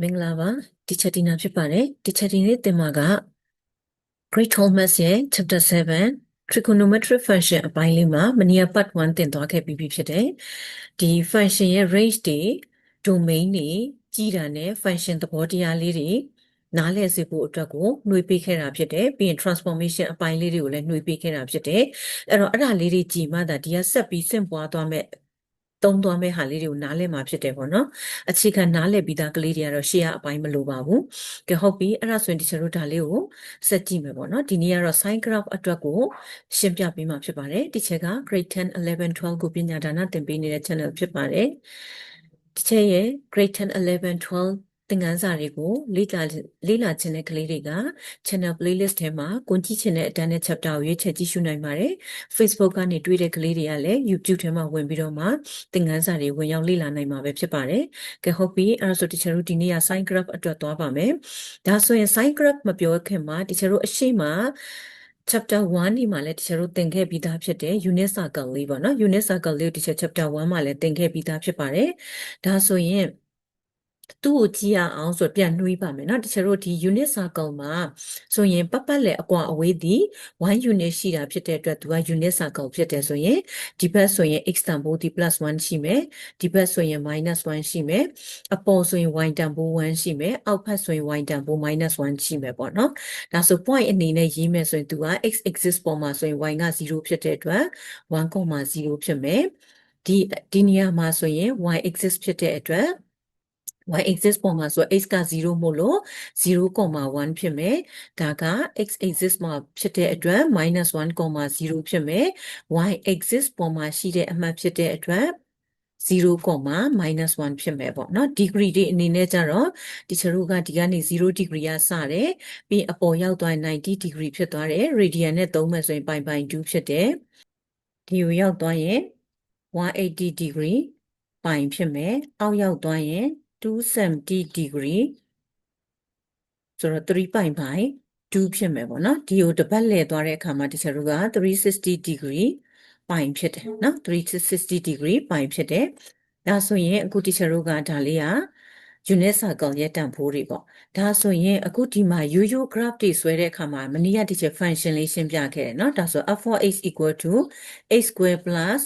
မင်္ဂလာပါတီချာတီနာဖြစ်ပါတယ်တီချာတီနေ့သင်မှာက Great Thomas ရဲ့ chapter 7 trigonometric function အပိုင်းလေးမှာမနီယာ part 1သင်သွားခဲ့ပြီးပြီဖြစ်တယ်ဒီ function ရဲ့ range တွေ domain တွေကြီးတာနဲ့ function သဘောတရားလေးတွေနားလည်စေဖို့အတွက်ကိုနှွေးပေးခဲ့တာဖြစ်တယ်ပြီးရင် transformation အပိုင်းလေးတွေကိုလည်းနှွေးပေးခဲ့တာဖြစ်တယ်အဲ့တော့အဲ့ဒါလေးတွေကြည်မှသာဒီကဆက်ပြီးဆင့်ပွားသွားမဲ့ သုံးသွားမဲ့ဟာလေးတွေကိုနားလည်မှာဖြစ်တယ်ပေါ့နော်အခြေခံနားလည်ပြီးသားကလေးတွေကတော့ရှေ့အပိုင်းမလိုပါဘူးကဲဟုတ်ပြီအဲ့ဒါဆိုရင်ဒီကျွန်တော်တို့ဒါလေးကိုဆက်ကြည့်မယ်ပေါ့နော်ဒီနေ့ကတော့ sin graph အတွက်ကိုရှင်းပြပေးမှာဖြစ်ပါတယ်ဒီချက်က grade 10 11 12ကိုပညာဒါနသင်ပေးနေတဲ့ channel ဖြစ်ပါတယ်ဒီချက်ရဲ့ grade 10 11 12သ င်ခန်းစာတွေကိုလေ့လာလေ့လာခြင်းတဲ့ကလေးတွေက channel playlist ထဲမှာကိုကြည့်ချင်တဲ့အတန်းနဲ့ chapter ကိုရွေးချယ်ကြည့်ရှုနိုင်ပါတယ်။ Facebook ကနေတွေ့တဲ့ကလေးတွေကလည်း YouTube ထဲမှာဝင်ပြီးတော့မှသင်ခန်းစာတွေဝင်ရောက်လေ့လာနိုင်မှာပဲဖြစ်ပါတယ်။ကဲဟုတ်ပြီအဲ့ဒါဆို teacher တို့ဒီနေ့က sign graph အတွက်သွားပါမယ်။ဒါဆိုရင် sign graph မပြောခင်မှာ teacher တို့အရှိမ chapter 1ဒီမှာလည်း teacher တို့သင်ခဲ့ပြီးသားဖြစ်တယ် unit circle လေးပေါ့နော် unit circle လေးကို teacher chapter 1မှာလည်းသင်ခဲ့ပြီးသားဖြစ်ပါတယ်။ဒါဆိုရင် သူ့ကိုကြည့်ရအောင်ဆိုပြန်နှွေးပါမယ်เนาะတချို့တို့ဒီ unit circle မှာဆိုရင်ပတ်ပတ်လည်အကွာအဝေးသည်1 unit ရှိတာဖြစ်တဲ့အတွက်သူက unit circle ဖြစ်တယ်ဆိုရင်ဒီဘက်ဆိုရင် x တန်ဖိုးဒီ +1 ရှိမယ်ဒီဘက်ဆိုရင် -1 ရှိမယ်အပေါ်ဆိုရင် y တန်ဖိုး1ရှိမယ်အောက်ဘက်ဆိုရင် y တန်ဖိုး -1 ရှိမယ်ပေါ့เนาะဒါဆို point အနေနဲ့ရေးမယ်ဆိုရင်သူက x axis ပေါ်မှာဆိုရင် y က0ဖြစ်တဲ့အတွက်1.0ဖြစ်မယ်ဒီဒီနေရာမှာဆိုရင် y axis ဖြစ်တဲ့အတွက် y axis ပေါ်မှာဆို x က0မို့လို့0.1ဖြစ်မယ်ဒါက x axis မှာဖြစ်တဲ့အတွက် -1.0 ဖြစ်မယ် y axis ပေါ်မှာရှိတဲ့အမှတ်ဖြစ်တဲ့အတွက် 0.-1 ဖြစ်မယ်ပေါ့နော် degree တွေအနေနဲ့ကြတော့ဒီချတို့ကဒီကနေ0 degree ကစတယ်ပြီးအပေါ်ရောက်သွား90 degree ဖြစ်သွားတယ် radian နဲ့သုံးမယ်ဆိုရင်ပိုင်ပိုင်2ဖြစ်တယ်ဒီကိုရောက်သွားရင်180 degree ပိုင်ဖြစ်မယ်အောက်ရောက်သွားရင် 270 degree ဆိုတော့3ပိုင်ပိုင်2ဖြစ်မယ်ပေါ့နော်ဒီကိုတပတ်လဲသွားတဲ့အခါမှာတချို့က360 degree ပိုင်ဖြစ်တယ်နော်360 degree ပိုင်ဖြစ်တယ်ဒါဆိုရင်အခုတချို့ကဒါလေးက unit circle ရဲ့တန်ဖိုးတွေပေါ့ဒါဆိုရင်အခုဒီမှာ yo-yo graph တွေဆွဲတဲ့အခါမှာမနေ့ကတချို့ function လေးရှင်းပြခဲ့တယ်เนาะဒါဆို f for x equal to x square plus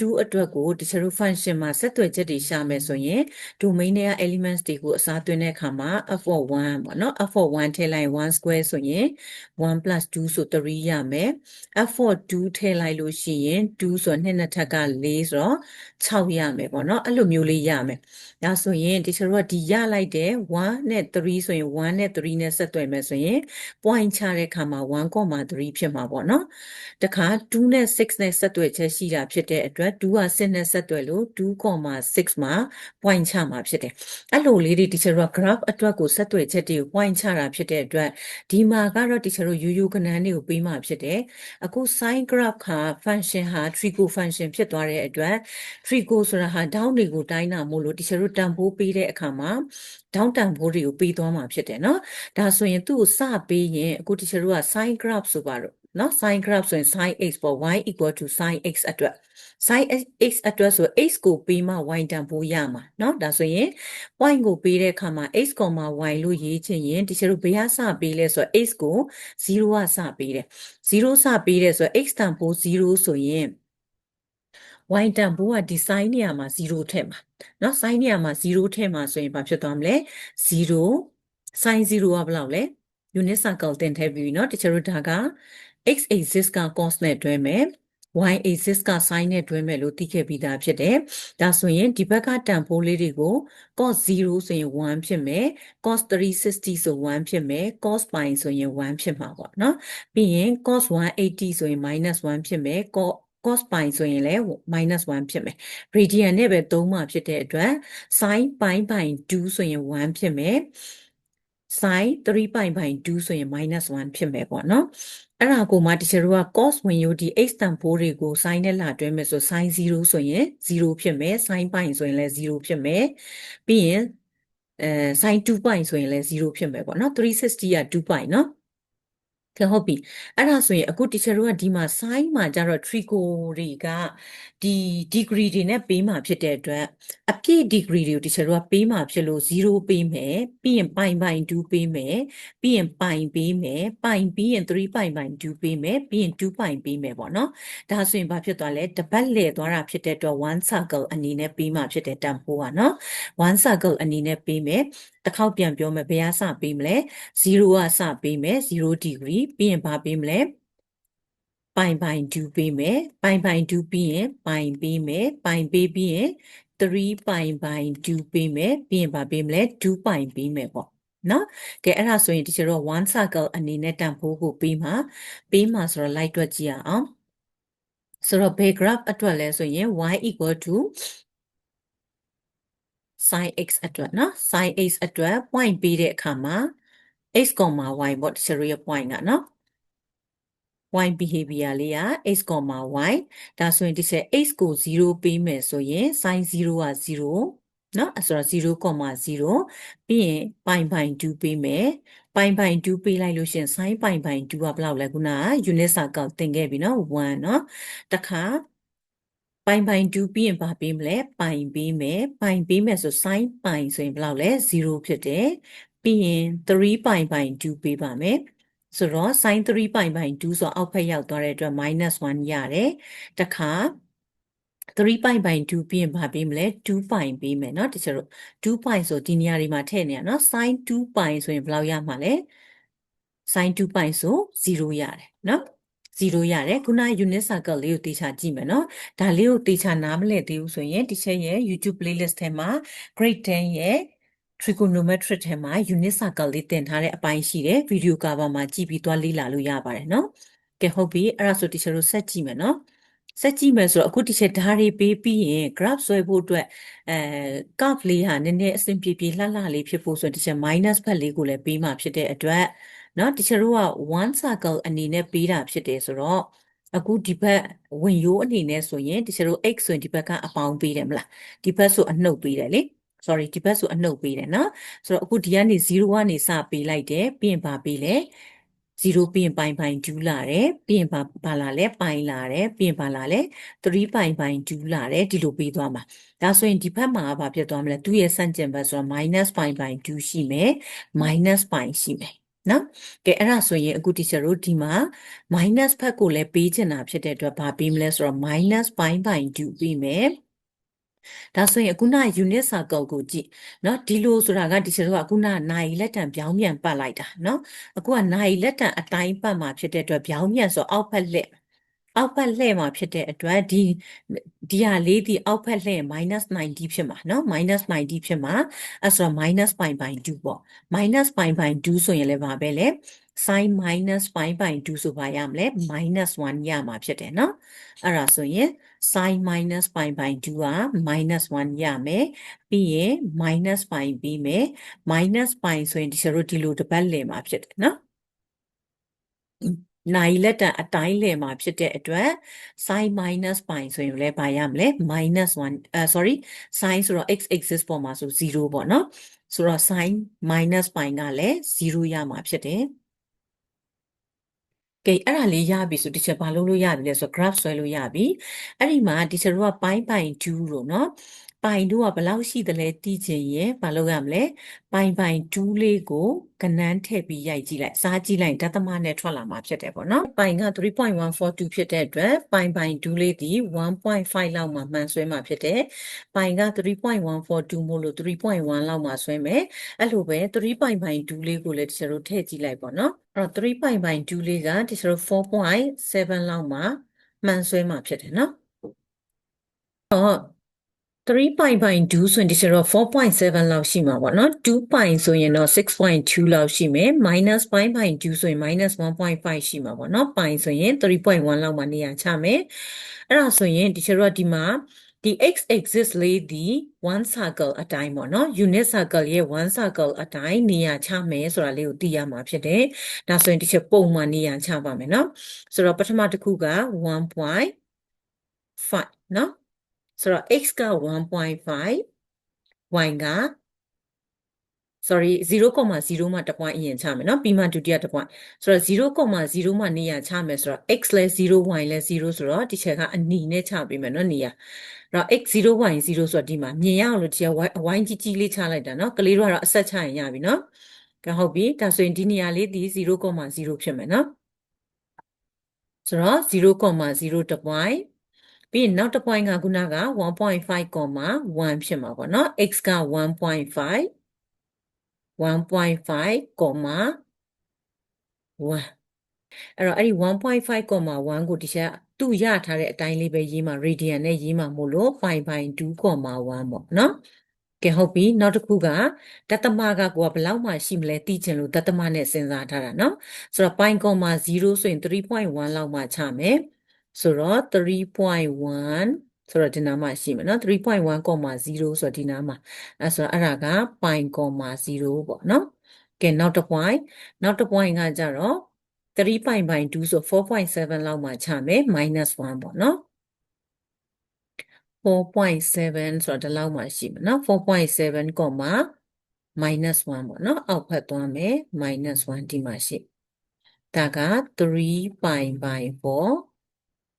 2အတွက်ကိုတခြား function မှာဆက်သွယ်ချက်တွေရှာမယ်ဆိုရင် domain ထဲက elements တွေကိုအစားသွင်းတဲ့အခါမှာ f for 1ပေါ့နော် f for 1ထည့်လိုက်1 square ဆိုရင်1 2ဆို3ရမယ် f for 2ထည့်လိုက်လို့ရှိရင်2ဆို2နှစ်ထက်က4ဆိုတော့6ရမယ်ပေါ့နော်အဲ့လိုမျိုးလေးရမယ်ဒါဆိုရင်တခြားတို့ကဒီရလိုက်တဲ့1နဲ့3ဆိုရင်1နဲ့3နဲ့ဆက်သွယ်မယ်ဆိုရင် point ချတဲ့အခါမှာ1.3ဖြစ်မှာပေါ့နော်တခါ2နဲ့6နဲ့ဆက်သွယ်ချက်ရှိတာဖြစ်တဲ့အတွက်2က6နဲ့ဆက်သွယ်လို့2.6မှာ point ချမှာဖြစ်တယ်အဲ့လိုလေးတွေ teacher တို့က graph အတွက်ကိုဆက်သွယ်ချက်တွေကို point ချတာဖြစ်တဲ့အတွက်ဒီမှာကတော့ teacher တို့ရိုးရိုးကဏ္ဍတွေကိုပေးမှာဖြစ်တယ်အခု sin graph က function ဟာ trigo function ဖြစ်သွားတဲ့အတွက် trigo ဆိုတာဟာ down တွေကိုတိုင်းတာမို့လို့ teacher တို့တန်ဖိုးပေးတဲ့အခါမှာ down တန်ဖိုးတွေကိုပေးသွားမှာဖြစ်တယ်เนาะဒါဆိုရင်သူ့ကိုစပေးရင်အခု teacher တို့က sin graph ဆိုပါတော့เนาะ sin graph ဆိုရင် sin x ပေါ် y equal to sin x အတွက် sin x အတွက်ဆို x ကိုပေးမှ y တန်ဖိုးရမှာเนาะဒါဆိုရင် point ကိုပေးတဲ့အခါမှာ x, y လို့ရေးချင်ရင်တချို့ဘယ်ကစပေးလဲဆိုတော့ x ကို0ကစပေးတယ်0စပေးတယ်ဆိုတော့ x တန်ဖိုး0ဆိုရင် y တန်ဖိုးကဒီ sin နေရာမှာ0ထည့်မှာเนาะ sin နေရာမှာ0ထည့်မှာဆိုရင်ဘာဖြစ်သွားမလဲ0 sin 0ကဘယ်လောက်လဲ unit circle တင်ထည့်ပြီးเนาะတချို့ဒါက x axis က cos နဲ့တွဲမယ် y axis က sin နဲ့တွဲမယ်လို့သိခဲ့ပြီးသားဖြစ်တယ်။ဒါဆိုရင်ဒီဘက်ကတန်ဖိုးလေးတွေကို cos 0ဆိုရင်1ဖြစ်မယ် cos 360ဆို1ဖြစ်မယ် cos pi ဆိုရင်1ဖြစ်မှာပေါ့နော်။ပြီးရင် cos 180ဆိုရင် -1 ဖြစ်မယ် cos cos pi ဆိုရင်လည်း -1 ဖြစ်မယ် radian နဲ့ပဲသုံးမှဖြစ်တဲ့အတွက် sin pi by 2ဆိုရင်1ဖြစ်မယ် sin 3 pi by 2ဆိုရင် -1 ဖြစ်မယ်ပေါ့နော်အဲ့ဒါကိုမှတချို့က cos ဝင်ယူဒီ x တန်ဖိုးတွေကို sin နဲ့လာတွဲမယ်ဆို sin 0ဆိုရင်0ဖြစ်မယ် sin pi ဆိုရင်လည်း0ဖြစ်မယ်ပြီးရင်အဲ sin 2 pi ဆိုရင်လည်း0ဖြစ်မယ်ပေါ့နော်360က2 pi နော် ကဲဟုတ်ပြီအဲ့ဒါဆိုရင်အခု teacher တို့ကဒီမှာ sign မှာကျတော့ trico တွေကဒီ degree တွေနဲ့ပေးမှာဖြစ်တဲ့အတွက်အပြည့် degree တွေကို teacher တို့ကပေးမှာဖြစ်လို့0ပေးမယ်ပြီးရင်ပိုင်ပိုင်2ပေးမယ်ပြီးရင်ပိုင်ပေးမယ်ပိုင်ပြီးရင်3ပိုင်ပိုင်2ပေးမယ်ပြီးရင်2ပိုင်ပေးမယ်ပေါ့နော်ဒါဆိုရင်ဘာဖြစ်သွားလဲတပတ်လည်သွားတာဖြစ်တဲ့အတွက် one circle အနေနဲ့ပေးမှာဖြစ်တဲ့တန်ဖိုးကနော် one circle အနေနဲ့ပေးမယ် တစ်ခေါက်ပြန်ပြောမယ်ဘယ်ကစပေးမလဲ0ကစပေးမယ်0 degree ပြီးရင်ဘာပေးမလဲပိုင်ပိုင်2ပေးမယ်ပိုင်ပိုင်2ပြီးရင်ပိုင်ပေးမယ်ပိုင်ပေးပြီးရင်3ပိုင်ပိုင်2ပေးမယ်ပြီးရင်ဘာပေးမလဲ2ပိုင်ပေးမယ်ပေါ့နော်ကဲအဲ့ဒါဆိုရင်ဒီကျတော့1 circle အနေနဲ့တန်ဖိုးကိုပေးမှာပေးမှာဆိုတော့ light တွက်ကြည့်ရအောင်ဆိုတော့ဘယ် graph အတွက်လဲဆိုရင် y equal to sin x အတွက်နော် sin x အတွက် point ပေးတဲ့အခါမှာ x, y ပေါ့ဒီစရရဲ့ point ကနော် y behavior လေးက x, y ဒါဆိုရင်ဒီဆက် x ကို0ပေးမယ်ဆိုရင် sin 0က0နော်အဲ့ဆိုတော့0 0ပြီးရင်ပိုင်ပိုင်2ပေးမယ်ပိုင်ပိုင်2ပေးလိုက်လို့ရှင် sin ပိုင်ပိုင်2ကဘယ်လောက်လဲခုနက unit circle သင်ခဲ့ပြီနော်1နော်တခါ ပိုင်ပိုင်2ပြီးရင်ဘာပေးမလဲပိုင်ပေးမယ်ပိုင်ပေးမယ်ဆို sin ပိုင်ဆိုရင်ဘယ်လောက်လဲ0ဖြစ်တယ်ပြီးရင်3ပိုင်ပိုင်2ပေးပါမယ်ဆိုတော့ sin 3ပိုင်ပိုင်2ဆိုအောက်ဖက်ရောက်သွားတဲ့အတွက် -1 ရတယ်တခါ3ပိုင်ပိုင်2ပြီးရင်ဘာပေးမလဲ2ပိုင်ပေးမယ်เนาะတချို့တို့2ပိုင်ဆိုဒီနေရာတွေမှာထည့်နေရเนาะ sin 2ပိုင်ဆိုရင်ဘယ်လောက်ရမှာလဲ sin 2ပိုင်ဆို0ရတယ်เนาะ 0ရတယ်ခုန unit circle လေးကိုတေချာကြည့်မယ်နော်ဒါလေးကိုတေချာနားမလည်သေးဘူးဆိုရင် teacher ရဲ့ YouTube playlist ထဲမှာ grade 10ရဲ့ trigonometric ထဲမှာ unit circle လေးတင်ထားတဲ့အပိုင်းရှိတယ်ဗီဒီယို cover မှာကြည့်ပြီးသွားလေ့လာလို့ရပါတယ်နော်ကဲဟုတ်ပြီအဲ့ဒါဆို teacher တို့ဆက်ကြည့်မယ်နော်ဆက်ကြည့်မယ်ဆိုတော့အခု teacher ဓာတ်တွေပေးပြီးရင် graph ဆွဲဖို့အတွက်အဲ curve လေးဟာနည်းနည်းအဆင်ပြေပြေလှလှလေးဖြစ်ဖို့ဆိုရင် teacher minus ဘက်လေးကိုလည်းပေးမှဖြစ်တဲ့အတွက် နော်တချို့က one circle အနေနဲ့ပေးတာဖြစ်တယ်ဆိုတော့အခုဒီဘက်ဝင်ရိုးအနေနဲ့ဆိုရင်တချို့တို့ x ဆိုရင်ဒီဘက်ကအပေါင်းပေးတယ်မလားဒီဘက်ဆိုအနှုတ်ပေးတယ်လေ sorry ဒီဘက်ဆိုအနှုတ်ပေးတယ်နော်ဆိုတော့အခုဒီကနေ0ကနေစပေးလိုက်တယ်ပြီးရင်ဘာပေးလဲ0ပြီးရင်ပိုင်ပိုင်ဒူးလာတယ်ပြီးရင်ဘာဘာလာလဲပိုင်လာတယ်ပြီးရင်ဘာလာလဲ3ပိုင်ပိုင်ဒူးလာတယ်ဒီလိုပေးသွားမှာဒါဆိုရင်ဒီဘက်မှာဘာဖြစ်သွားမလဲသူ့ရဲ့ဆန့်ကျင်ဘက်ဆိုတော့ minus ပိုင်ပိုင်ဒူးရှိမယ် minus ပိုင်ရှိမယ် နော်ကဲအဲ့ဒါဆိုရင်အခု teacher တို့ဒီမှာ minus ဘက်ကိုလည်းပေးချင်တာဖြစ်တဲ့အတွက်ဘာပေးမလဲဆိုတော့ minus ပိုင်းပိုင်း2ပေးမယ်ဒါဆိုရင်အခုန unit circle ကိုကြည့်เนาะဒီလိုဆိုတာက teacher တို့ကအခုနနိုင်လက်တံပြောင်းပြန်ပတ်လိုက်တာเนาะအခုကနိုင်လက်တံအတိုင်းပတ်မှာဖြစ်တဲ့အတွက်ပြောင်းပြန်ဆိုအောက်ဖက်လက် အောက်ဖက်လှည့်မှာဖြစ်တဲ့အတွက်ဒီဒီဟာလေးဒီအောက်ဖက်လှည့် -90 ဖြစ်မှာเนาะ -90 ဖြစ်မှာအဲ့ဆိုတော့ minus ပိုင်းပိုင်း2ပေါ့ minus ပိုင်းပိုင်း2ဆိုရင်လည်းပါပဲလေ sin minus ပိုင်းပိုင်း2ဆိုပါရမလဲ -1 ရမှာဖြစ်တယ်เนาะအဲ့ဒါဆိုရင် sin minus ပိုင်းပိုင်း2က -1 ရမယ်ပြီးရင် minus ပိုင်းပြီးမယ် minus ပိုင်းဆိုရင်ဒီကျတို့ဒီလိုတစ်ပတ်လည်မှာဖြစ်တယ်เนาะ နိုင်လက်တံအတိုင်းလည်မှာဖြစ်တဲ့အတွက် sin minus ပိုင်းဆိုရင်လည်းပါရမလဲ minus 1အဲ sorry sin ဆိုတော့ x axis ပေါ်မှာဆို0ပေါ့နော်ဆိုတော့ sin minus ပိုင်းကလည်း0ရမှာဖြစ်တယ်ကဲအဲ့ဒါလေးရပြီဆို teacher ဘာလုပ်လို့ရပြီလဲဆို graph ဆွဲလို့ရပြီအဲ့ဒီမှာ teacher တို့ကပိုင်းပိုင်း2လို့နော် ပိုင်တို့ကဘယ်လောက်ရှိသလဲသိချင်ရင်မလုပ်ရမလဲပိုင်ပိုင်2လေးကိုကနန်းထည့်ပြီးရိုက်ကြည့်လိုက်စားကြည့်လိုက်ဒသမနဲ့ထွက်လာမှာဖြစ်တယ်ပေါ့နော်ပိုင်က3.142ဖြစ်တဲ့အတွက်ပိုင်ပိုင်2လေးဒီ1.5လောက်မှာမှန်ဆွဲမှာဖြစ်တယ်ပိုင်က3.142မို့လို့3.1လောက်မှာဆွဲမယ်အဲ့လိုပဲ3ပိုင်ပိုင်2လေးကိုလည်းတချို့ထည့်ကြည့်လိုက်ပေါ့နော်အဲ့တော့3ပိုင်ပိုင်2လေးကတချို့4.7လောက်မှာမှန်ဆွဲမှာဖြစ်တယ်နော်တော့ 3ပိုင်ပိုင်2ဆိုရင်ဒီတော့4.7လောက်ရှိမှာပေါ့နော်2ပိုင်ဆိုရင်တော့6.2လောက်ရှိမယ် minus ပိုင်ပိုင်2ဆိုရင် minus 1.5ရှိမှာပေါ့နော်ပိုင်ဆိုရင်3.1လောက်မှာနေရာချမယ်အဲ့ဒါဆိုရင်ဒီတော့ဒီမှာဒီ x axis လေးဒီ1 circle အတိုင်းပေါ့နော် unit circle ရဲ့1 circle အတိုင်းနေရာချမယ်ဆိုတာလေးကိုသိရမှာဖြစ်တယ်ဒါဆိုရင်ဒီချက်ပုံမှန်နေရာချပါမယ်နော်ဆိုတော့ပထမတစ်ခုက1.5နော် ဆိုတော့ x က1.5 y က sorry 0.0မှာတစ် point အရင်ချမယ်နော်ပြီးမှဒုတိယတစ် point ဆိုတော့0.0မှာနေရာချမယ်ဆိုတော့ x လဲ0 y လဲ0ဆိုတော့ဒီချက်ကအနီနဲ့ချပေးမယ်နော်နေရာအဲ့တော့ x 0 y 0ဆိုတော့ဒီမှာမြင်ရအောင်လို့ဒီက y y ကြီးကြီးလေးချလိုက်တာနော်ကလေးတို့ကတော့အဆက်ချရင်ရပြီနော်ကဲဟုတ်ပြီဒါဆိုရင်ဒီနေရာလေးဒီ0.0ဖြစ်မယ်နော်ဆိုတော့0.0တစ် point ပြီးရင်နောက်တစ် point ကခုနက1.5.1ဖြစ်မှာပေါ့နော် x က1.5 1.5 1အဲ့တော့အဲ့ဒီ1.5.1ကိုတခြားသူရထားတဲ့အတိုင်းလေးပဲရေးမှာ radian နဲ့ရေးမှာမို့လို့ pi by 2.1ပေါ့နော်ကဲဟုတ်ပြီနောက်တစ်ခုကဒသမကကိုကဘလောက်မှရှိမလဲသိချင်လို့ဒသမနဲ့စဉ်းစားထားတာနော်ဆိုတော့ pi,0 ဆိုရင်3.1လောက်မှချမယ် ဆိုတော့3.1ဆိုတော့ဒီနားမှာရှိမယ်နော်3.1.0ဆိုတော့ဒီနားမှာအဲဆိုတော့အဲ့ဒါကပိုင်0ပေါ့နော်ကဲနောက်တစ်ပွိုင်းနောက်တစ်ပွိုင်းကကြတော့3ပိုင်ပိုင်2ဆို4.7လောက်မှာချမယ် minus 1ပေါ့နော်4.7ဆိုတော့ဒီလောက်မှာရှိမယ်နော်4.7 comma minus 1ပေါ့နော်အောက်ဖက်သွားမယ် minus 1ဒီမှာရှိဒါက3ပိုင်ပိုင်4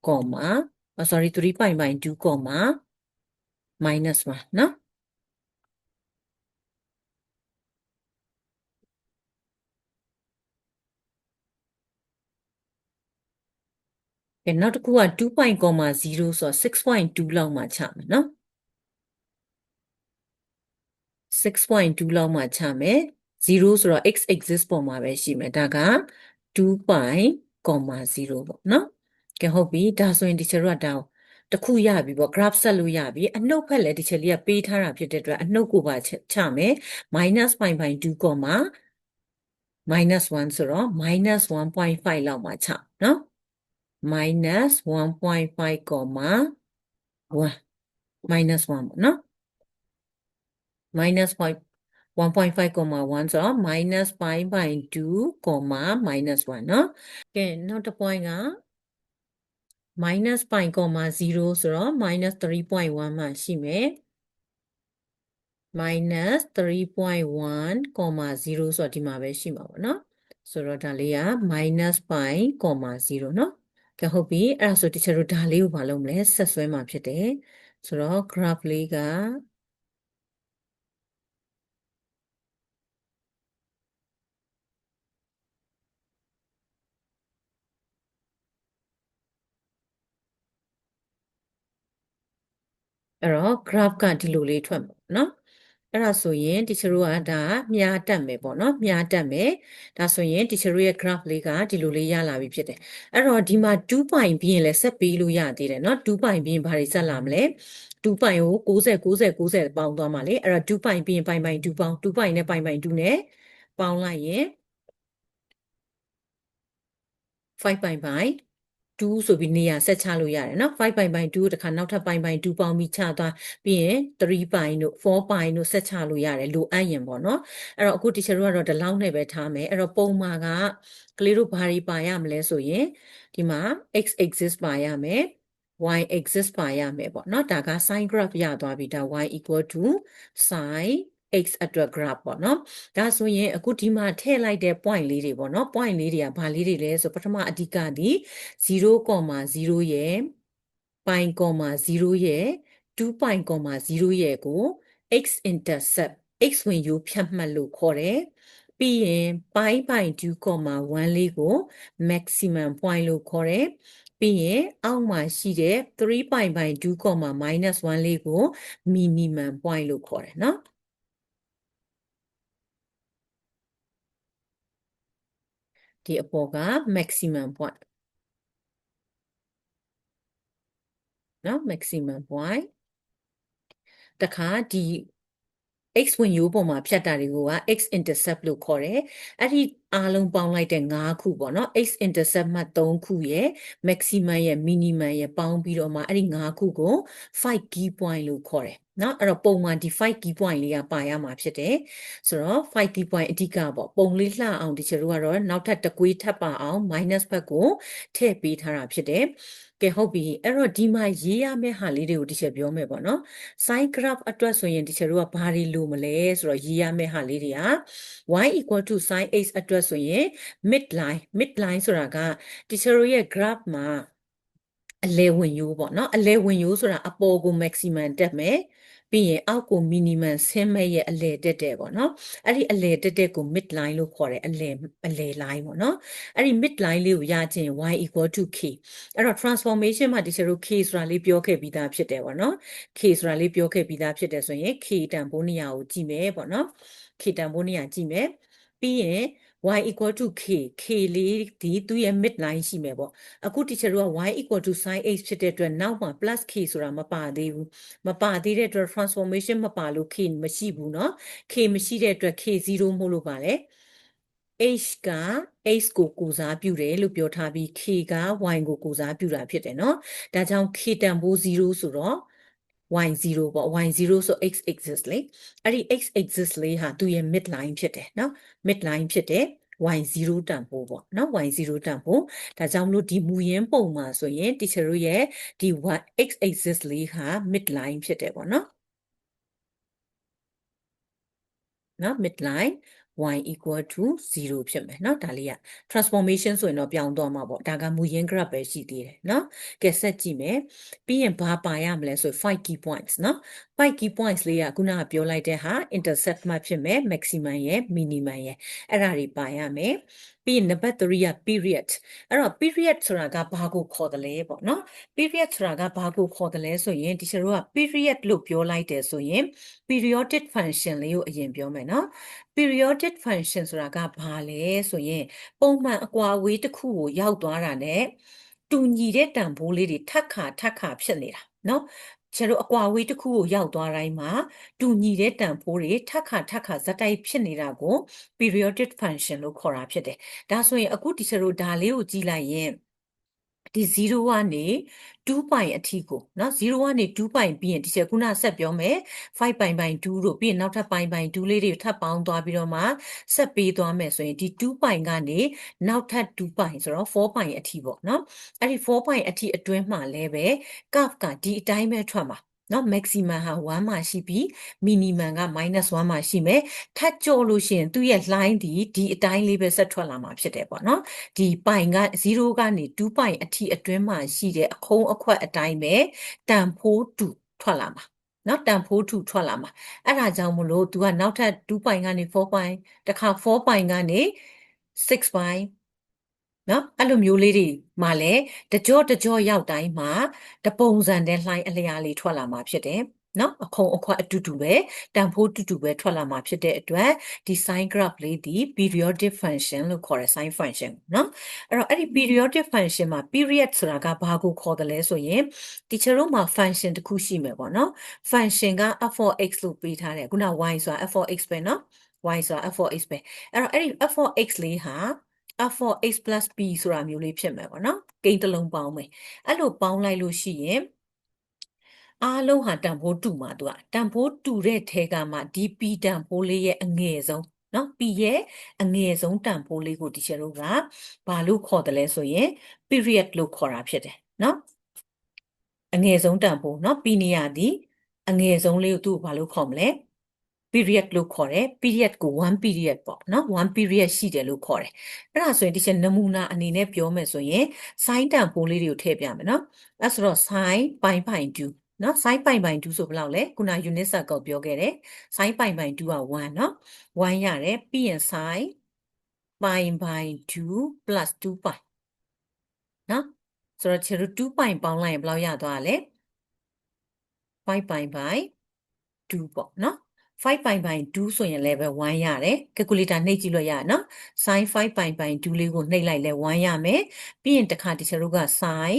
comma oh, sorry 3 pi by 2 comma minus မှာနော်ကဲနောက်တစ်ခုက2.0ဆိုတော့6.2လောက်မှချမယ်နော်6.2လောက်မှချမယ်0ဆိုတော့ x axis ပေါ်မှာပဲရှိမယ်ဒါက2.0ပေါ့နော် ကဲဟုတ်ပြီဒါဆိုရင်ဒီချက်တော့ဒါတစ်ခုရပြီပေါ့ graph ဆက်လို့ရပြီအနှုတ်ဖက်လည်းဒီချက်လေးကပေးထားတာဖြစ်တဲ့အတွက်အနှုတ်ကိုပါချမယ် -5.2 minus 1ဆိုတော့ -1.5 လောက်မှချနော် minus 1.5 comma 1 minus 1ပေါ့နော် minus 5 1.5 comma 1ဆိုတော့ minus 5 by 2 comma minus 1เนาะကဲနောက်တစ် point က minus pi 0ဆိုတော့ minus 3.1မှာရှိမယ် minus 3.1 0ဆိုတော့ဒီမှာပဲရှိမှာပေါ့နော်ဆိုတော့ဒါလေးက minus pi 0နော်ကဲဟုတ်ပြီအဲ့ဒါဆိုတချို့တို့ဒါလေးကိုမလုပ်မလဲဆက်ဆွဲမှာဖြစ်တယ်ဆိုတော့ graph လေးက အဲ့တော့ graph ကဒီလိုလေးထွက်မှာနော်အဲ့ဒါဆိုရင်တီချာတို့ကဒါမြားတက်မယ်ပေါ့နော်မြားတက်မယ်ဒါဆိုရင်တီချာတို့ရဲ့ graph လေးကဒီလိုလေးရလာပြီဖြစ်တယ်အဲ့တော့ဒီမှာ2ပိုင်ပြီးရင်လည်းဆက်ပြီးလို့ရသေးတယ်နော်2ပိုင်ပြီးရင်ဘာတွေဆက်လာမလဲ2ပိုင်ကို60 60 60ပေါင်းသွားမှာလေအဲ့တော့2ပိုင်ပြီးရင်ပိုင်ပိုင်2ပေါင်း2ပိုင်နဲ့ပိုင်ပိုင်2နဲ့ပေါင်းလိုက်ရင်5ပိုင်ပိုင် 2ဆိုပြီးနေရာဆက်ချလို့ရတယ်နော်5ပိုင်ပိုင်2တခါနောက်ထပ်ပိုင်ပိုင်2ပေါင်းပြီးချသွားပြီးရင်3ပိုင်တို့4ပိုင်တို့ဆက်ချလို့ရတယ်လိုအပ်ရင်ပေါ့နော်အဲ့တော့အခု teacher တို့ကတော့ဒီလောက်နဲ့ပဲထားမယ်အဲ့တော့ပုံမှာကကလေးတို့ဘာတွေပါရမလဲဆိုရင်ဒီမှာ x exist ပါရမယ် y exist ပါရမယ်ပေါ့နော်ဒါက sin graph ရသွားပြီဒါ y equal to sin x အတွက် graph ပေါ့နော်ဒါဆိုရင်အခုဒီမှာထည့်လိုက်တဲ့ point လေးတွေပေါ့နော် point လေးတွေကဘာလေးတွေလဲဆိုပထမအဓိကဒီ0.0ရဲ့ pi 0ရဲ့2 pi 0ရဲ့ကို x intercept x ဝင်ရိုးဖြတ်မှတ်လို့ခေါ်တယ်ပြီးရင် pi by 2.1လေးကို maximum point လို့ခေါ်တယ်ပြီးရင်အောက်မှာရှိတဲ့3 pi by 2.-1 လေးကို minimum point လို့ခေါ်တယ်နော် ဒီအပေါ်က maximum point နော် maximum point တခါဒီ x ဝင်ရိုးပေါ်မှာဖြတ်တာတွေကိုက x intercept လို့ခေါ်တယ်။အဲ့ဒီအားလုံးပေါင်းလိုက်တဲ့5ခုပေါ့နော် x intercept မှ3ခုရဲ့ maximum ရဲ့ minimum ရဲ့ပေါင်းပြီးတော့မှအဲ့ဒီ5ခုကို5 key point လို့ခေါ်တယ်။နော်အဲ့တော့ပုံမှန်ဒီ5 key point လေးကပါရမှာဖြစ်တယ်။ဆိုတော့5 key point အဓိကပေါ့ပုံလေးလှအောင်ဒီချေတို့ကတော့နောက်ထပ်တကွေးထပ်ပါအောင် minus ဘက်ကိုထည့်ပေးထားတာဖြစ်တယ်။ ကဲဟုတ်ပြီအဲ့တော့ဒီမှာရေးရမယ့်ဟာလေးတွေကိုတချက်ပြောမယ်ပေါ့နော် sin graph အတွက်ဆိုရင်တချက်တို့ကဘာတွေလိုမလဲဆိုတော့ရေးရမယ့်ဟာလေးတွေက y equal to sin x အတွက်ဆိုရင် midline midline ဆိုတာကတချက်တို့ရဲ့ graph မှာအလဲဝင်ရိုးပေါ့နော်အလဲဝင်ရိုးဆိုတာအပေါ်ကို maximum တက်မယ် ပြီးရင်အောက်ကို minimum ဆင်းမဲ့ရဲ့အလဲတက်တယ်ပေါ့နော်အဲ့ဒီအလဲတက်တဲ့ကို mid line လို့ခေါ်တယ်အလဲအလဲ line ပေါ့နော်အဲ့ဒီ mid line လေးကိုရချင် y equal to k အဲ့တော့ transformation မှာဒီချေတို့ k ဆိုတာလေးပြောခဲ့ပြီးသားဖြစ်တယ်ပေါ့နော် k ဆိုတာလေးပြောခဲ့ပြီးသားဖြစ်တယ်ဆိုရင် k တန်ဖိုးနေရာကိုကြည့်မယ်ပေါ့နော် k တန်ဖိုးနေရာကြည့်မယ်ပြီးရင် y equal to k k လေးဒီသူ့ရဲ့ mid line ရှိမယ်ပေါ့အခုတီချာတို့က y equal to sin h ဖြစ်တဲ့အတွက်နောက်မှာ plus k ဆိုတာမပါသေးဘူးမပါသေးတဲ့အတွက် transformation မပါလို့ k မရှိဘူးเนาะ k မရှိတဲ့အတွက် k 0မို့လို့ပါလေ h က x ကိုကိုစားပြုတယ်လို့ပြောထားပြီး k က y ကိုကိုစားပြုတာဖြစ်တယ်เนาะဒါကြောင့် k တန်ဖိုး0ဆိုတော့ y0 ပေါ့ y0 ဆို x axis လေအဲ့ဒီ x axis လေးဟာသူ့ရဲ့ mid line ဖြစ်တယ်เนาะ mid line ဖြစ်တယ် y0 တန်ဖိုးပေါ့เนาะ y0 တန်ဖိုးဒါကြောင့်မလို့ဒီမူရင်းပုံမှာဆိုရင် teacher တို့ရဲ့ဒီ x axis လေးဟာ mid line ဖြစ်တယ်ပေါ့เนาะနော် midline y equal to 0ဖြစ်မယ်เนาะဒါလေးက transformation ဆိုရင်တော့ပြောင်းသွားမှာပေါ့ဒါကမူရင်း graph ပဲရှိသေးတယ်เนาะကဲဆက်ကြည့်မယ်ပြီးရင်ဘာပါရမလဲဆို5 key points เนาะ5 key points လေးကခုနကပြောလိုက်တဲ့ဟာ intercept မှဖြစ်မယ် maximum ရဲ့ minimum ရဲ့အဲ့ဒါတွေပါရမယ် ပြီးရင်နံပါတ်3က period အဲ့တော့ period ဆိုတာကဘာကိုခေါ်တယ်လဲပေါ့နော် period ဆိုတာကဘာကိုခေါ်တယ်လဲဆိုရင်ဒီချက်တို့က period လို့ပြောလိုက်တယ်ဆိုရင် periodic function လေးကိုအရင်ပြောမယ်နော် periodic function ဆိုတာကဘာလဲဆိုရင်ပုံမှန်အကွာအဝေးတစ်ခုကိုရောက်သွားတာ ਨੇ တူညီတဲ့တန်ဖိုးလေးတွေထပ်ခါထပ်ခါဖြစ်နေတာနော် ကျတို့အကွာအဝေးတစ်ခုကိုရောက်သွားတိုင်းမှာတူညီတဲ့တန်ဖိုးတွေထပ်ခါထပ်ခါဇက်တိုက်ဖြစ်နေတာကို periodic function လို့ခေါ်တာဖြစ်တယ်။ဒါဆိုရင်အခုဒီကျတို့ဒါလေးကိုကြည့်လိုက်ရင် ဒီ0ကနေ2ပိုင်အထိကိုနော်0ကနေ2ပိုင်ပြီးရင်ဒီချက်ခုနဆက်ပြောမယ်5ပိုင်ပိုင်2တို့ပြီးရင်နောက်ထပ်ပိုင်ပိုင်2လေးတွေထပ်ပေါင်းသွားပြီးတော့မှဆက်ပေးသွားမယ်ဆိုရင်ဒီ2ပိုင်ကနေနောက်ထပ်2ပိုင်ဆိုတော့4ပိုင်အထိပေါ့နော်အဲ့ဒီ4ပိုင်အထိအတွင်းမှာလည်းပဲ curve ကဒီအတိုင်းပဲထွက်မှာ နော် maximum ဟာ1မှာရှိပြီး minimum က -1 မှာရှိမယ်ထပ်ကြောလို့ရှိရင်သူ့ရဲ့ line ဒီဒီအတိုင်းလေးပဲဆက်ထွက်လာမှာဖြစ်တယ်ပေါ့နော်ဒီပိုင်က0ကနေ2ပိုင်အထိအတွင်းမှာရှိတဲ့အခုံးအခွက်အတိုင်းပဲတန်ဖိုးတူထွက်လာမှာနော်တန်ဖိုးထူထွက်လာမှာအဲ့ဒါကြောင့်မလို့ तू ကနောက်ထပ်2ပိုင်ကနေ4ပိုင်တခါ4ပိုင်ကနေ6ပိုင် နော်အဲ့လိုမျိုးလေးတွေမှလည်းတကြောတကြောရောက်တိုင်းမှာတပုံစံတဲ့လှိုင်းအလျားလေးထွက်လာမှာဖြစ်တယ်နော်အခုံအခွက်အတူတူပဲတန်ဖိုးတူတူပဲထွက်လာမှာဖြစ်တဲ့အတွက်ဒီ sin graph လေးဒီ periodic function လို့ခေါ်တဲ့ sin function နော်အဲ့တော့အဲ့ဒီ periodic function မှာ period ဆိုတာကဘာကိုခေါ်တယ်လဲဆိုရင် teacher တို့မှာ function တစ်ခုရှိမယ်ပေါ့နော် function က f of x လို့ပေးထားတယ်ခုန y ဆိုတာ f of x ပဲနော် y ဆိုတာ f of x ပဲအဲ့တော့အဲ့ဒီ f of x လေးဟာ f for x plus b ဆိုတာမျိုးလေးဖြစ်မယ်ပေါ့နော်ကိန်းတစ်လုံးပေါင်းမယ်အဲ့လိုပေါင်းလိုက်လို့ရှိရင်အားလုံးဟာတန်ဖိုးတူမှာသူကတန်ဖိုးတူတဲ့ထဲကမှဒီ p တန်ဖိုးလေးရဲ့အငယ်ဆုံးနော် p ရဲ့အငယ်ဆုံးတန်ဖိုးလေးကိုဒီချက်တို့ကဘာလို့ခေါ်တယ်လဲဆိုရင် period လို့ခေါ်တာဖြစ်တယ်နော်အငယ်ဆုံးတန်ဖိုးနော် p နေရာဒီအငယ်ဆုံးလေးကိုသူ့ကိုဘာလို့ခေါ်မလဲ period လို့ခေါ်တယ် period ကို1 period ပေါ့နော်1 period ရှိတယ်လို့ခေါ်တယ်အဲ့ဒါဆိုရင်ဒီချက်နမူနာအနေနဲ့ပြောမယ်ဆိုရင် sin တန်ဖိုးလေးတွေကိုထည့်ပြမယ်နော်အဲ့ဆိုတော့ sin ပိုင်ပိုင်2နော် sin ပိုင်ပိုင်2ဆိုဘယ်လောက်လဲခုန unit circle ပြောခဲ့တယ် sin ပိုင်ပိုင်2က1နော်1ရတယ်ပြီးရင် sin ပိုင်ပိုင်2 plus 2ပိုင်နော်ဆိုတော့ခြေတို့2ပိုင်ပေါင်းလိုက်ရင်ဘယ်လောက်ရသွားလဲ5ပိုင်ပိုင်2ပေါ့နော် 5ပိုင်ပိုင်2ဆိုရင်လည်းပဲ1ရတယ် calculator နှိပ်ကြည့်လို့ရနော် sin 5ပိုင်ပိုင်2လေးကိုနှိပ်လိုက်လဲ1ရမယ်ပြီးရင်တစ်ခါတခြားတို့က sin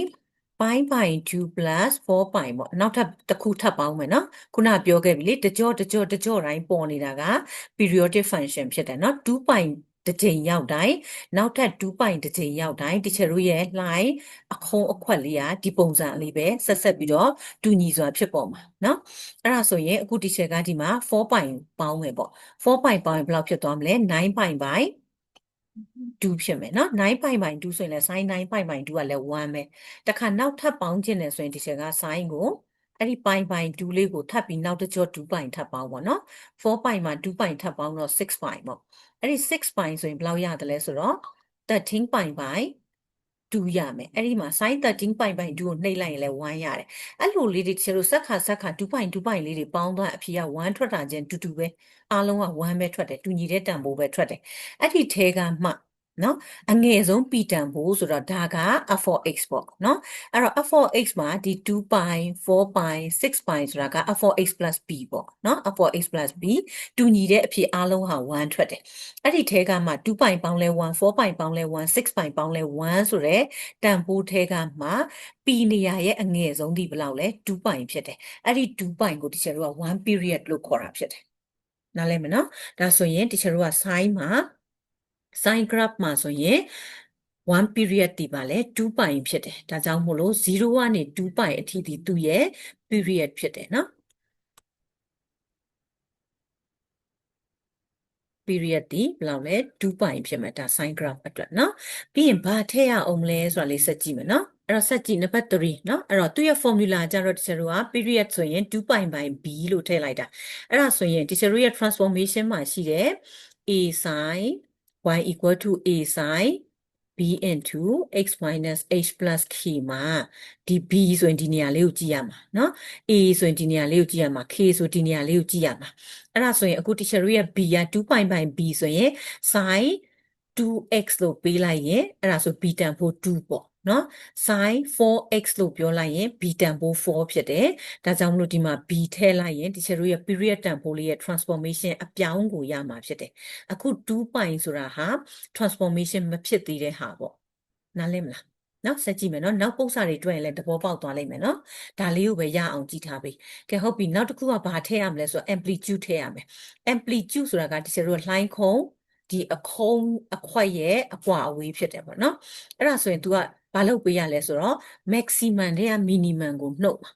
5ပိုင်2 plus 4ပိုင်ပေါ့နောက်ထပ်တစ်ခုထပ်ပေါင်းမယ်နော်ခုနပြောခဲ့ပြီလေတကြောတကြောတကြောတိုင်းပေါ်နေတာက periodic function ဖြစ်တယ်နော်2ပိုင် တစ်ချိန်ရောက်တိုင်းနောက်ထပ်2ပိုင်တစ်ချိန်ရောက်တိုင်းတချို့ရဲ့ line အခုံးအခွက်လေးကဒီပုံစံလေးပဲဆက်ဆက်ပြီးတော့တူညီစွာဖြစ်ပေါ်မှာเนาะအဲ့ဒါဆိုရင်အခုဒီချက်ကဒီမှာ4ပိုင်ပေါင်းမယ်ပေါ့4ပိုင်ပေါင်းရင်ဘယ်လောက်ဖြစ်သွားမလဲ9ပိုင်ပိုင် 2ဖြစ်မယ်နော်9ပိုင်ပိုင်2ဆိုရင်လည်း sin 9ပိုင်ပိုင်2ကလည်း1ပဲတခါနောက်ထပ်ပေါင်းခြင်းနဲ့ဆိုရင်ဒီချက်က sin ကိုအဲ့ဒီပိုင်ပိုင်2လေးကိုထပ်ပြီးနောက်တစ်ကြော2ပိုင်ထပ်ပေါင်းပါနော်4ပိုင်မှာ2ပိုင်ထပ်ပေါင်းတော့6ပိုင်ပေါ့ အဲ့ဒီ6ပိုင်ဆိုရင်ဘယ်လောက်ရတယ်လဲဆိုတော့13ပိုင်ပိုင်2ရမယ်အဲ့ဒီမှာ sin 13ပိုင်ပိုင်2ကိုနှိပ်လိုက်ရင်လည်း1ရတယ်အဲ့လိုလေးတွေတချို့တို့ဆက်ခါဆက်ခါ2ပိုင်2ပိုင်လေးတွေပေါင်းသွားအဖြေက1ထွက်တာချင်းတူတူပဲအားလုံးက1ပဲထွက်တယ်တူညီတဲ့တန်ဖိုးပဲထွက်တယ်အဲ့ဒီထဲကမှ နော်အငယ်ဆုံး p တန်ဖိုးဆိုတော့ဒါက f4x ပေါ့နော်အဲ့တော့ f4x မှာဒီ2ပိုင်4ပိုင်6ပိုင်ဆိုတာက f4x p ပေါ့နော် f4x b တူညီတဲ့အဖြစ်အားလုံးဟာ1ထွက်တယ်အဲ့ဒီထဲကမှ2ပိုင်ပေါင်းလဲ1 4ပိုင်ပေါင်းလဲ1 6ပိုင်ပေါင်းလဲ1ဆိုတော့တန်ဖိုးထဲကမှ p နေရာရဲ့အငယ်ဆုံးဒီဘယ်လောက်လဲ2ပိုင်ဖြစ်တယ်အဲ့ဒီ2ပိုင်ကိုတချို့တို့က1 period လို့ခေါ်တာဖြစ်တယ်နားလည်မနော်ဒါဆိုရင်တချို့တို့က sin မှာ sin graph မှာဆိုရင် 1 period တည်ပါလဲ2ပိုင်ဖြစ်တယ်ဒါကြောင့်မို့လို့0ကနေ2ပိုင်အထိဒီသူ့ရဲ့ period ဖြစ်တယ်နော် period ဒီဘယ်လောက်လဲ2ပိုင်ဖြစ်မှာဒါ sin graph အတွက်เนาะပြီးရင်ဘာထည့်ရအောင်လဲဆိုတာလေးဆက်ကြည့်မယ်เนาะအဲ့တော့ဆက်ကြည့်နံပါတ်3เนาะအဲ့တော့သူ့ရဲ့ formula ကြတော့ teacher တို့က period ဆိုရင်2ပိုင်ပိုင် b လို့ထည့်လိုက်တာအဲ့ဒါဆိုရင် teacher တို့ရဲ့ transformation မှာရှိတဲ့ a sin y equal to a sin b into x minus h plus k မှာဒီ b ဆိုရင်ဒီနေရာလေးကိုကြည့်ရမှာเนาะ a ဆိုရင်ဒီနေရာလေးကိုကြည့်ရမှာ k ဆိုဒီနေရာလေးကိုကြည့်ရမှာအဲ့ဒါဆိုရင်အခု teacher တို့ရဲ့ b က2ပိုင်ပိုင် b ဆိုရင် sin 2x လို့ပေးလိုက်ရင်အဲ့ဒါဆို b တန်ဖို့2ပေါ့ နော် sin 4x လို့ပြောလိုက်ရင် b တန်ဖိုး4ဖြစ်တယ်ဒါကြောင့်မလို့ဒီမှာ b ထည့်လိုက်ရင်တချို့တို့ရဲ့ period တန်ဖိုးလေးရဲ့ transformation အပြောင်းကိုရမှာဖြစ်တယ်အခု2ပိုင်ဆိုတာဟာ transformation မဖြစ်သေးတဲ့ဟာပေါ့နားလည်မလားနော်ဆက်ကြည့်မယ်နော်နောက်ပု္ပ္ပစာတွေတွေ့ရင်လည်းသဘောပေါက်သွားလိမ့်မယ်နော်ဒါလေးကိုပဲရအောင်ကြည့်ထားပေးကဲဟုတ်ပြီနောက်တစ်ခုကဘာထည့်ရမလဲဆိုတော့ amplitude ထည့်ရမယ် amplitude ဆိုတာကတချို့တို့လှိုင်းခုံဒီအခုံးအခွက်ရဲ့အကွာအဝေးဖြစ်တယ်ပေါ့နော်အဲ့ဒါဆိုရင် तू က ဘာလုပ်ပေးရလဲဆိုတော့ maximum တဲ့က minimum ကိုနှုတ်ပါ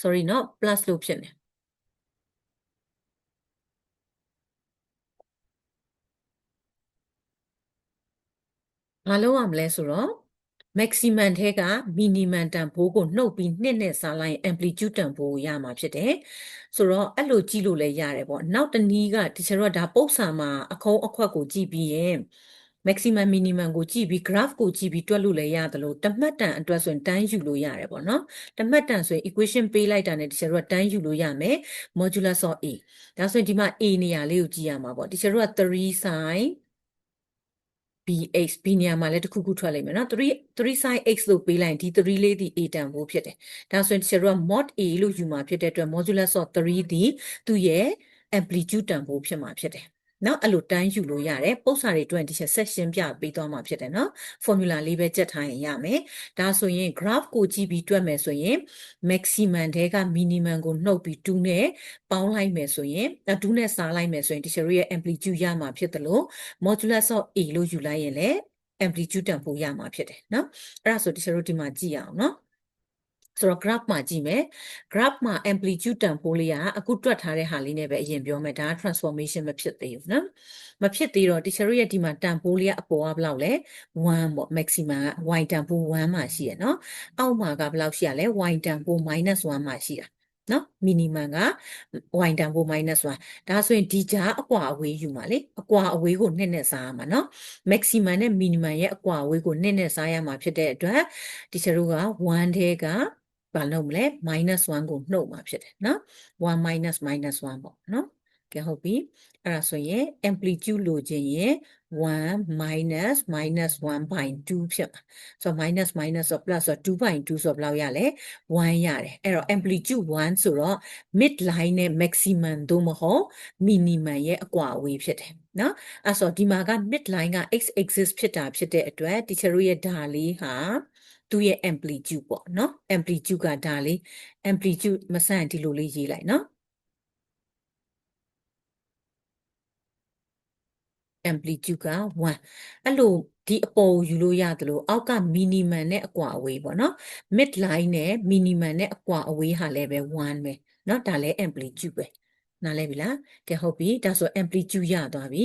sorry နော် plus လို့ဖြစ်နေဘာလုပ်ရမလဲဆိုတော့ maximum ထဲက minimum တန်ဖိုးကိုနှုတ်ပြီးနှစ်နဲ့စားလိုက်ရင် amplitude တန်ဖိုးကိုရမှာဖြစ်တယ်ဆိုတော့အဲ့လိုကြည့်လို့လည်းရတယ်ပေါ့နောက်တနည်းကတချို့ကဒါပု္ပ္ပစာမှာအခုံးအခွက်ကိုကြည့်ပြီးရင် maximum minimum ကိုကြည့်ပြီး graph ကိုကြည့်ပြီးတွက်လို့လည်းရတယ်လို့တမှတ်တန်အတွက်ဆိုရင်တန်းယူလို့ရတယ်ပေါ့နော်တမှတ်တန်ဆိုရင် equation ပေးလိုက်တာနဲ့တချို့ကတန်းယူလို့ရမယ် modulus of a ဒါဆိုရင်ဒီမှာ a နေရာလေးကိုကြည့်ရမှာပေါ့တချို့က3 sin bx b နေရာမှာလည်းတစ်ခုခုထွက်လိမ့်မယ်နော်3 3 sin x လို့ပေးလိုက်ရင်ဒီ3လေးဒီ a တန်ဖို့ဖြစ်တယ်ဒါဆိုရင်တချို့က mod a လို့ယူမှာဖြစ်တဲ့အတွက် modulus of 3ဒီသူ့ရဲ့ amplitude တန်ဖို့ဖြစ်မှာဖြစ်တယ် နော်အဲ့လိုတန်းယူလို့ရတယ်ပု္ပ္ပစာတွေအတွက်ဒီချက် section ပြပေးသွားမှာဖြစ်တယ်နော် formula လေးပဲကြက်ထားရင်ရမယ်ဒါဆိုရင် graph ကိုကြည့်ပြီးတွက်မယ်ဆိုရင် maximum တဲက minimum ကိုနှုတ်ပြီး2နဲ့ပေါင်းလိုက်မယ်ဆိုရင်2နဲ့စားလိုက်မယ်ဆိုရင် teacher ရဲ့ amplitude ရမှာဖြစ်တယ်လို့ modulus of a လို့ယူလိုက်ရင်လည်း amplitude တန်ဖိုးရမှာဖြစ်တယ်နော်အဲ့ဒါဆို teacher တို့ဒီမှာကြည့်ရအောင်နော် ဆိုတော့ graph မှာကြည့်မယ် graph မှာ amplitude တန်ဖိုးလေးကအခုတွက်ထားတဲ့ဟာလေးနဲ့ပဲအရင်ပြောမယ်ဒါက transformation မဖြစ်သေးဘူးနော်မဖြစ်သေးတော့ teacher ရဲ့ဒီမှာတန်ဖိုးလေးကအပေါ်ကဘယ်လောက်လဲ1ပေါ့ maximum က y တန်ဖိုး1မှာရှိရနော်အောက်မှာကဘယ်လောက်ရှိရလဲ y တန်ဖိုး -1 မှာရှိတာနော် minimum က y တန်ဖိုး -1 ဒါဆိုရင်ဒီကြားအကွာအဝေးယူမှာလေအကွာအဝေးကိုနှစ်နဲ့စားရမှာနော် maximum နဲ့ minimum ရဲ့အကွာအဝေးကိုနှစ်နဲ့စားရမှာဖြစ်တဲ့အတွက် teacher တို့က1ထဲက ဘာလုပ်မလဲ -1 ကိုနှုတ်မှာဖြစ်တယ်နော်1 minus minus 1ပေါ့နော်ကဲဟုတ်ပြီအဲ့ဒါဆိုရင် amplitude လိုချင်ရင်1 minus minus 1 by 2ဖြစ်မှာဆိုတော့ minus minus ဆို plus ဆို2 by 2ဆိုဘယ်လောက်ရလဲ1ရတယ်အဲ့တော့ amplitude 1ဆိုတော့ midline နဲ့ maximum သို့မဟုတ် minimum ရဲ့အကွာအဝေးဖြစ်တယ်နော်အဲ့ဆိုဒီမှာက midline က x axis ဖြစ်တာဖြစ်တဲ့အတွက် teacher တို့ရဲ့ဓာတ်လေးဟာ သူ့ရဲ့ amplitude ပေါ့နော် amplitude ကဒါလေး amplitude မဆန့်ဒီလိုလေးရေးလိုက်နော် amplitude က1အဲ့လိုဒီအပေါ်ယူလို့ရတယ်လို့အောက်က minimum နဲ့အကွာအဝေးပေါ့နော် mid line နဲ့ minimum နဲ့အကွာအဝေးဟာလည်းပဲ1ပဲနော်ဒါလည်း amplitude ပဲ နားလဲပြီလားကဲဟုတ်ပြီဒါဆို amplitude ရသွားပြီ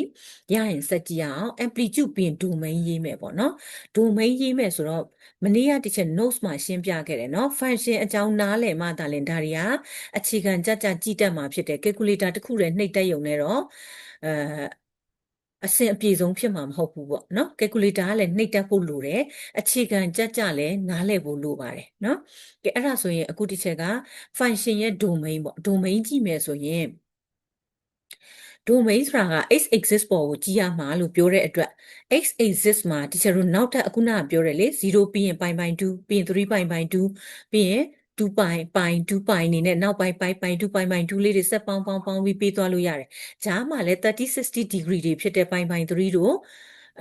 ရရင်စက်ကြည့်ရအောင် amplitude ပြင် domain ရေးမယ်ပေါ့နော် domain ရေးမယ်ဆိုတော့မနေ့ကတစ်ချက် notes မှာရှင်းပြခဲ့တယ်နော် function အကြောင်းနားလည်မှဒါလည်းဒါတွေကအခြေခံကြကြကြည့်တတ်မှာဖြစ်တယ် calculator တစ်ခုတည်းနှိပ်တက်ရုံနဲ့တော့အဲအဆင်အပြေဆုံးဖြစ်မှာမဟုတ်ဘူးပေါ့နော် calculator ကလည်းနှိပ်တက်ဖို့လိုတယ်အခြေခံကြကြလည်းနားလည်ဖို့လိုပါတယ်နော်ကဲအဲ့ဒါဆိုရင်အခုတစ်ချက်က function ရဲ့ domain ပေါ့ domain ကြည့်မယ်ဆိုရင် domain ဆိုတာက x axis ပေါ်ကိုကြည့်ရမှာလို့ပြောတဲ့အတွက် x axis မှာတချို့တို့နောက်ထပ်အခုနကပြောတယ်လေ0ပြီးရင်ပိုင်းပိုင်း2ပြီးရင်3ပိုင်းပိုင်း2ပြီးရင်2ပိုင်းပိုင်း2ပိုင်းနေနဲ့နောက်ပိုင်းပိုင်းပိုင်း2ပိုင်းပိုင်း2လေးတွေဆက်ပေါင်းပေါင်းပေါင်းပြီးပေးသွားလို့ရတယ်။ဂျားမှာလည်း30 60 degree တွေဖြစ်တဲ့ပိုင်းပိုင်း3တို့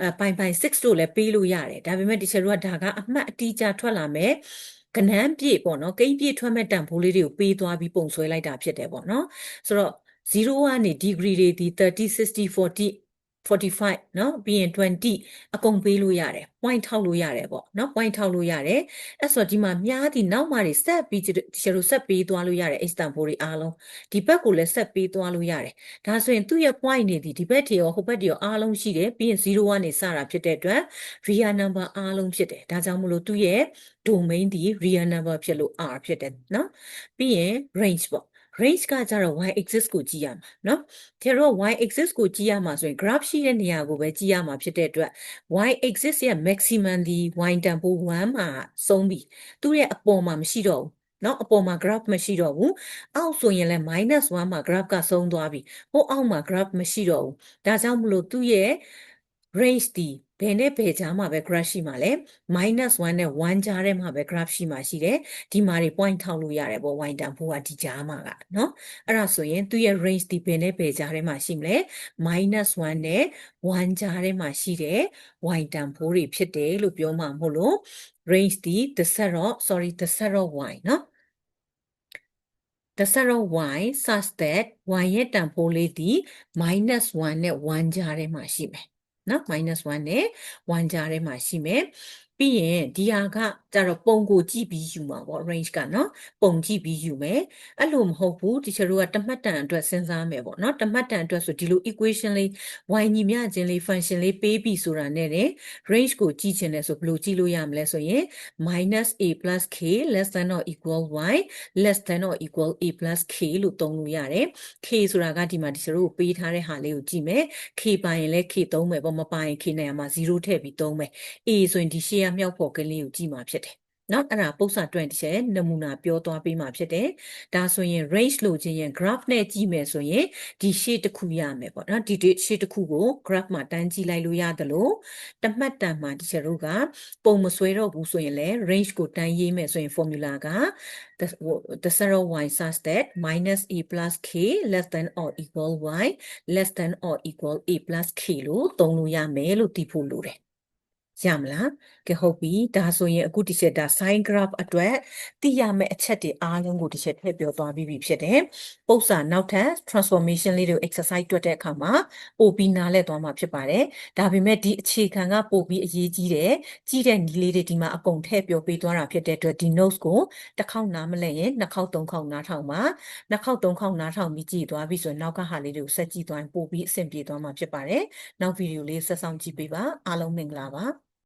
အပိုင်းပိုင်း6တို့လည်းပေးလို့ရတယ်။ဒါပေမဲ့တချို့တို့ကဒါကအမှတ်အတိအကျထွက်လာမယ်။ကနန်းပြည့်ပေါ့နော်ကိန်းပြည့်ထွက်မဲ့တန်ဖိုးလေးတွေကိုပေးသွားပြီးပုံဆွဲလိုက်တာဖြစ်တယ်ပေါ့နော်ဆိုတော့ 0ကနေ degree တွေဒီ30 60 40 45เนาะပြီးရင်20အကုန်ပေးလို့ရတယ် point ထောက်လို့ရတယ်ပေါ့เนาะ point ထောက်လို့ရတယ်အဲ့ဆိုဒီမှာမြားဒီနောက်မှာတွေဆက်ပြီးကျတို့ဆက်ပေးသွားလို့ရတယ် extent ဖိုးတွေအားလုံးဒီဘက်ကိုလည်းဆက်ပေးသွားလို့ရတယ်ဒါဆိုရင်သူ့ရဲ့ point နေဒီဒီဘက်တွေရောဟိုဘက်တွေရောအားလုံးရှိတယ်ပြီးရင်0ကနေစတာဖြစ်တဲ့အတွက် real number အားလုံးဖြစ်တယ်ဒါကြောင့်မလို့သူ့ရဲ့ domain ဒီ real number ဖြစ်လို့ r ဖြစ်တယ်เนาะပြီးရင် range ပေါ့ range ကကြတော့ y axis ကိုကြည့်ရမှာเนาะကျတော့ y axis ကိုကြည့်ရမှာဆိုရင် graph ရှိတဲ့နေရာကိုပဲကြည့်ရမှာဖြစ်တဲ့အတွက် y axis ရဲ့ maximum ဒီ y တန်ဖိုး1မှာဆုံးပြီသူ့ရဲ့အပေါ်မှာမရှိတော့ဘူးเนาะအပေါ်မှာ graph မရှိတော့ဘူးအောက်ဆိုရင်လည်း -1 မှာ graph ကဆုံးသွားပြီဟိုအောက်မှာ graph မရှိတော့ဘူးဒါကြောင့်မလို့သူ့ရဲ့ range ဒီ ဘယ်နဲ့ဘယ်ကြားမှာပဲ graph ရှိမှာလဲ -1 နဲ့1ကြားထဲမှာပဲ graph ရှိမှာရှိတယ်ဒီမှာတွေ point ထောက်လို့ရတယ်ပေါ့ y တန်ဖိုးကဒီကြားမှာကเนาะအဲ့ဒါဆိုရင်သူ့ရဲ့ range ဒီဘယ်နဲ့ဘယ်ကြားထဲမှာရှိမလဲ -1 နဲ့1ကြားထဲမှာရှိတဲ့ y တန်ဖိုးတွေဖြစ်တယ်လို့ပြောမှာမို့လို့ range ဒီ the set of sorry the set of y เนาะ the set of y such that y ရဲ့တန်ဖိုးလေးဒီ -1 နဲ့1ကြားထဲမှာရှိမယ် နော် -1 နဲ့1ကြားထဲမှာရှိမယ် ပြီးရင်ဒီဟာကကြတော့ပုံကိုကြည့်ပြီးယူမှာပေါ့ range ကနော်ပုံကြည့်ပြီးယူမယ်အဲ့လိုမဟုတ်ဘူးဒီချတို့ကတမှတ်တန်အတွက်စဉ်းစားမယ်ပေါ့နော်တမှတ်တန်အတွက်ဆိုဒီလို equation လေး y ညီမျှခြင်းလေး function လေးပေးပြီးဆိုတာနဲ့တဲ့ range ကိုကြည့်ချင်တယ်ဆိုဘယ်လိုကြည့်လို့ရမလဲဆိုရင် -a k less than or equal y less than or equal a k လို့သုံးလို့ရတယ် k ဆိုတာကဒီမှာဒီချတို့ပေးထားတဲ့ဟာလေးကိုကြည့်မယ် k ပါရင်လည်း k သုံးမယ်ပေါ့မပါရင် k နေရာမှာ0ထည့်ပြီးသုံးမယ် a ဆိုရင်ဒီရှေ့ကမြောက်ဖို့ကလေးကိုကြည့်မှာဖြစ်တယ်နော်အဲ့ဒါပု္ပ္ပာတွန့်တစ်ချက်နမူနာပြောသွားပေးမှာဖြစ်တယ်ဒါဆိုရင် range လို့ချင်းရင် graph နဲ့ကြည့်မယ်ဆိုရင်ဒီရှေ့တစ်ခုရမယ်ပေါ့နော်ဒီရှေ့တစ်ခုကို graph မှာတန်းကြည့်လိုက်လို့ရတယ်လို့တမှတ်တန်မှာဒီချက်တို့ကပုံမဆွဲတော့ဘူးဆိုရင်လည်း range ကိုတန်းရေးမယ်ဆိုရင် formula က the, the zero y such that minus a plus k less than or equal y less than or equal a plus k လို့သုံးလို့ရမယ်လို့သိဖို့လိုတယ် ရမလားကဲဟုတ်ပြီဒါဆိုရင်အခုတစ်ချက်ဒါ sin graph အတွက်သိရမယ့်အချက်တွေအားလုံးကိုတစ်ချက်ထည့်ပြောသွားပြီးပြီဖြစ်တယ်ပု္ပ္ပာနောက်ထပ် transformation လေးတွေ exercise တွက်တဲ့အခါမှာပို့ပြီးနားလည်သွားမှာဖြစ်ပါတယ်ဒါပေမဲ့ဒီအခြေခံကပို့ပြီးအရေးကြီးတယ်ကြီးတဲ့နည်းလေးတွေဒီမှာအကုန်ထည့်ပြောပေးသွားတာဖြစ်တဲ့အတွက်ဒီ notes ကိုတစ်ခေါက်နားမလဲရင်နှစ်ခေါက်သုံးခေါက်နားထောင်ပါနှစ်ခေါက်သုံးခေါက်နားထောင်ပြီးကြည့်သွားပြီဆိုရင်နောက်ကဟာလေးတွေကိုဆက်ကြည့်သွားရင်ပို့ပြီးအဆင်ပြေသွားမှာဖြစ်ပါတယ်နောက်ဗီဒီယိုလေးဆက်ဆောင်ကြည့်ပေးပါအားလုံးမင်္ဂလာပါ